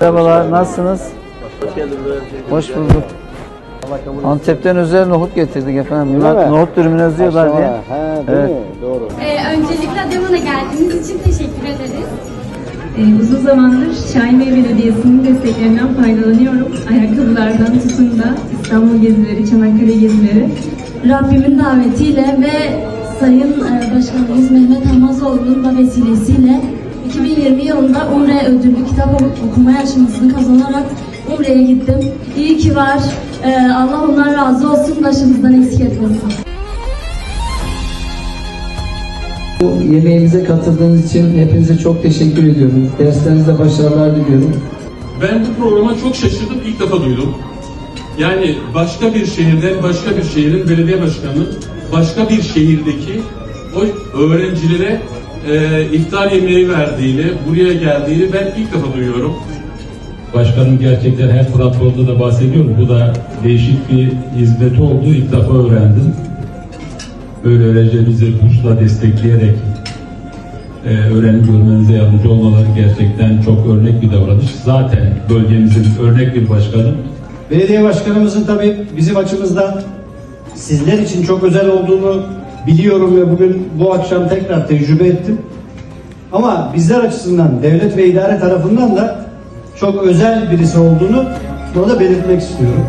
Merhabalar, nasılsınız? Hoş geldiniz. Hoş bulduk. Antep'ten özel nohut getirdik efendim. Bunlar nohut dürümünü özlüyorlar diye. He, değil Evet. mi? Doğru. Ee, öncelikle Adıyaman'a geldiğiniz için teşekkür ederiz. Ee, uzun zamandır Şahinbey Belediyesi'nin desteklerinden faydalanıyorum. Ayakkabılardan tutun da İstanbul gezileri, Çanakkale gezileri. Rabbimin davetiyle ve Sayın e, Başkanımız Mehmet Hamazoğlu'nun da vesilesiyle 2020 yılında Umre ödüllü kitap okuma yarışmasını kazanarak Umre'ye gittim. İyi ki var. Ee, Allah ondan razı olsun. Başımızdan eksik etmesin. Bu yemeğimize katıldığınız için hepinize çok teşekkür ediyorum. Derslerinizde başarılar diliyorum. Ben bu programa çok şaşırdım, ilk defa duydum. Yani başka bir şehirden başka bir şehrin belediye başkanının başka bir şehirdeki o öğrencilere e, iftar yemeği verdiğini, buraya geldiğini ben ilk defa duyuyorum. Başkanım gerçekten her platformda da bahsediyorum. Bu da değişik bir hizmeti oldu. İlk defa öğrendim. Böyle öğrencilerimizi bursla destekleyerek e, öğrenim görmenize yardımcı olmaları gerçekten çok örnek bir davranış. Zaten bölgemizin örnek bir başkanı. Belediye başkanımızın tabii bizim açımızdan sizler için çok özel olduğunu biliyorum ve bugün bu akşam tekrar tecrübe ettim. Ama bizler açısından devlet ve idare tarafından da çok özel birisi olduğunu burada belirtmek istiyorum.